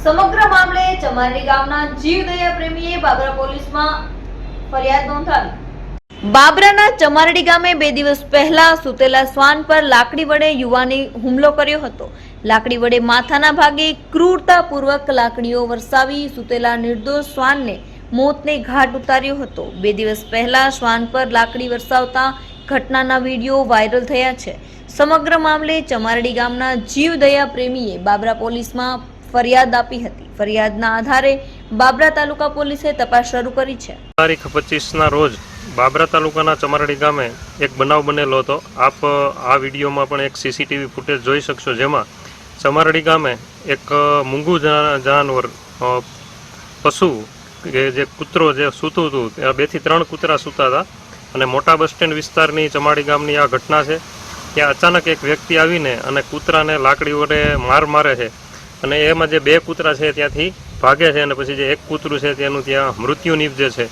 સમગ્ર મામલે ચમારી ગામના જીવદયા પ્રેમીએ બાબરા પોલીસમાં ફરિયાદ નોંધાવી. બાબરાના ચમારડી ગામે બે દિવસ પહેલા સુતેલા શ્વાન પર લાકડી વડે યુવાને હુમલો કર્યો હતો. લાકડી વડે માથાના ભાગે ક્રૂરતાપૂર્વક લાકડીઓ વરસાવી સુતેલા નિર્દોષ શ્વાનને મોતને ઘાટ ઉતાર્યો હતો. બે દિવસ પહેલા શ્વાન પર લાકડી વરસાવતા ઘટનાના વીડિયો વાયરલ થયા છે. સમગ્ર મામલે ચમારડી ગામના જીવદયા પ્રેમીએ બાબરા પોલીસમાં ફરિયાદ આપી હતી. ફરિયાદના આધારે બાબરા તાલુકા પોલીસે તપાસ શરૂ કરી છે. તારીખ પચીસના રોજ બાબરા તાલુકાના ચમારડી ગામે એક બનાવ બનેલો હતો. આપ, આ વિડીયોમાં પણ એક સીસીટીવી ફૂટેજ જોઈ શકશો જેમાં ચમારડી ગામે એક મૂંગું જાનવર પશુ કે જે કૂતરો જે સૂતું હતું ત્યાં બેથી ત્રણ કૂતરા સૂતા હતા. અને મોટા બસ સ્ટેન્ડ વિસ્તારની ચમાડી ગામની આ ઘટના છે. ત્યાં અચાનક એક વ્યક્તિ આવીને અને કૂતરાને લાકડી વડે માર મારે છે. અને એમાં જે બે કૂતરા છે ત્યાંથી ભાગે છે અને પછી જે એક કૂતરું છે તેનું ત્યાં મૃત્યુ નીપજે છે.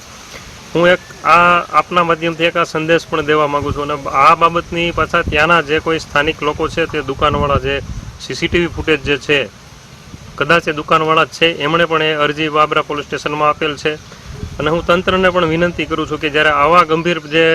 હું એક આ આપના માધ્યમથી એક આ સંદેશ પણ દેવા માગું છું અને આ બાબતની પાછા ત્યાંના જે કોઈ સ્થાનિક લોકો છે તે દુકાનવાળા જે સીસીટીવી ફૂટેજ જે છે, કદાચ એ દુકાનવાળા જ છે, એમણે પણ એ અરજી બાબરા પોલીસ સ્ટેશનમાં આપેલ છે. અને હું તંત્રને પણ વિનંતી કરું છું કે જ્યારે આવા ગંભીર જે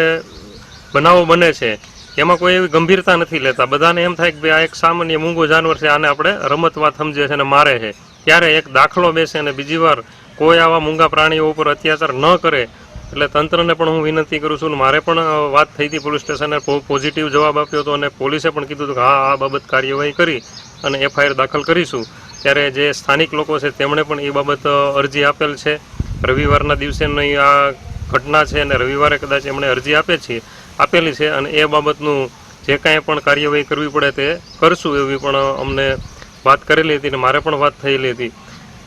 બનાવો બને છે એમાં કોઈ એવી ગંભીરતા નથી લેતા. બધાને એમ થાય કે ભાઈ આ એક સામાન્ય મૂંગો જાનવર છે, આને આપણે રમતમાં સમજે છે અને મારે છે. ત્યારે એક દાખલો બેસે અને બીજી વાર કોઈ આવા મૂંગા પ્રાણીઓ ઉપર અત્યાચાર ન કરે, એટલે તંત્રને પણ હું વિનંતી કરું છું મારે પણ વાત થઈ હતી પોલીસ સ્ટેશને પોઝિટિવ જવાબ આપ્યો હતો અને પોલીસે પણ કીધું હતું કે હા, આ બાબત કાર્યવાહી કરી અને એફઆઈઆર દાખલ કરીશું. ત્યારે જે સ્થાનિક લોકો છે તેમણે પણ એ બાબત અરજી આપેલ છે. રવિવારના દિવસેની આ ઘટના છે અને રવિવારે કદાચ એમણે અરજી આપે છે. આપેલી છે અને એ બાબતનું જે કાંઈ પણ કાર્યવાહી કરવી પડે તે કરશું એવી પણ અમને વાત કરેલી હતી અને મારે પણ વાત થયેલી હતી.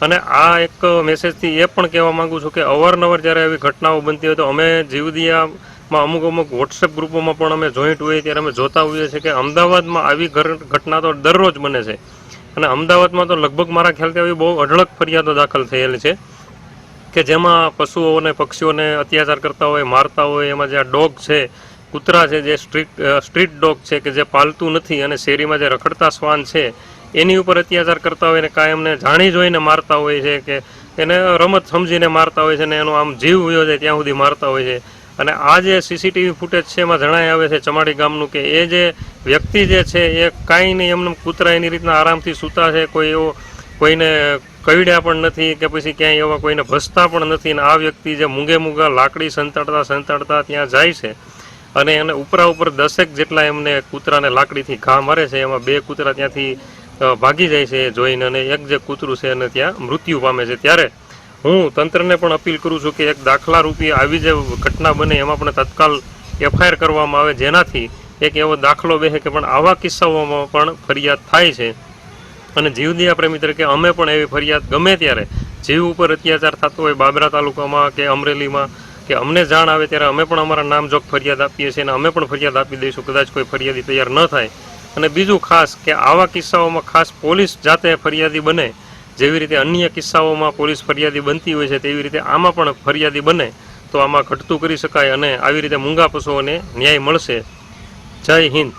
અને આ એક મેસેજથી એ પણ કહેવા માંગુ છું કે અવારનવાર જ્યારે આવી ઘટનાઓ બનતી હોય તો અમે જીવદિયામાં અમુક અમુક વોટ્સએપ ગ્રુપોમાં પણ અમે જોઈન્ટ હોઈએ ત્યારે અમે જોતા હોઈએ છીએ કે અમદાવાદમાં આવી ઘટના તો દરરોજ બને છે. અને અમદાવાદમાં તો લગભગ મારા ખ્યાલથી આવી બહુ અઢળક ફરિયાદો દાખલ થયેલી છે કે જેમાં પશુઓને, પક્ષીઓને અત્યાચાર કરતા હોય, મારતા હોય, એમાં જે આ ડોગ છે કૂતરા છે, જે સ્ટ્રીટ સ્ટ્રીટ ડોગ છે કે જે પાલતું નથી અને શેરીમાં જે રખડતા શ્વાન છે, એની ઉપર અત્યાચાર કરતા હોય ને કાંઈ એમને જાણી જોઈને મારતા હોય છે કે એને રમત સમજીને મારતા હોય છે ને એનો આમ જીવ વયો જાય ત્યાં સુધી મારતા હોય છે. અને આ જે સીસીટીવી ફૂટેજ છે એમાં જણાય આવે છે ચમાડી ગામનું કે એ જે વ્યક્તિ જે છે એ કાંઈ નહીં એમને કૂતરા એની રીતના આરામથી સૂતા છે, કોઈ એવો કોઈને કવિડ્યા પણ નથી કે પછી ક્યાંય એવા કોઈને ભસતા પણ નથી ને આ વ્યક્તિ જે મૂંગે મૂંગા લાકડી સંતાડતા સંતાડતા ત્યાં જાય છે. અને એને ઉપરા ઉપર દસેક જેટલા એમને કૂતરાને લાકડીથી ઘા મારે છે, એમાં બે કૂતરા ત્યાંથી ભાગી જાય છે જોઈને અને એક જે કૂતરું છે એને ત્યાં મૃત્યુ પામે છે. ત્યારે હું તંત્રને પણ અપીલ કરું છું કે એક દાખલા રૂપી આવી જે ઘટના બને એમાં પણ તત્કાલ એફઆઈઆર કરવામાં આવે જેનાથી એક એવો દાખલો બેસે કે પણ આવા કિસ્સાઓમાં પણ ફરિયાદ થાય છે. અને જીવદિયા પ્રેમી તરીકે અમે પણ એવી ફરિયાદ ગમે ત્યારે જીવ ઉપર અત્યાચાર થતો હોય બાબરા તાલુકામાં કે અમરેલીમાં કે અમને જાણ આવે ત્યારે અમે પણ અમારા નામ જોગ ફરિયાદ આપીએ છીએ અને અમે પણ ફરિયાદ આપી દઈશું. કદાચ કોઈ ફરિયાદી તૈયાર ન થાય. અને બીજું ખાસ કે આવા કિસ્સાઓમાં ખાસ પોલીસ જાતે ફરિયાદી બને. જેવી રીતે અન્ય કિસ્સાઓમાં પોલીસ ફરિયાદી બનતી હોય છે, તેવી રીતે આમાં પણ ફરિયાદી બને. તો આમાં ઘટતું કરી શકાય અને આવી રીતે મૂંગા પશુઓને ન્યાય મળશે. જય હિન્દ.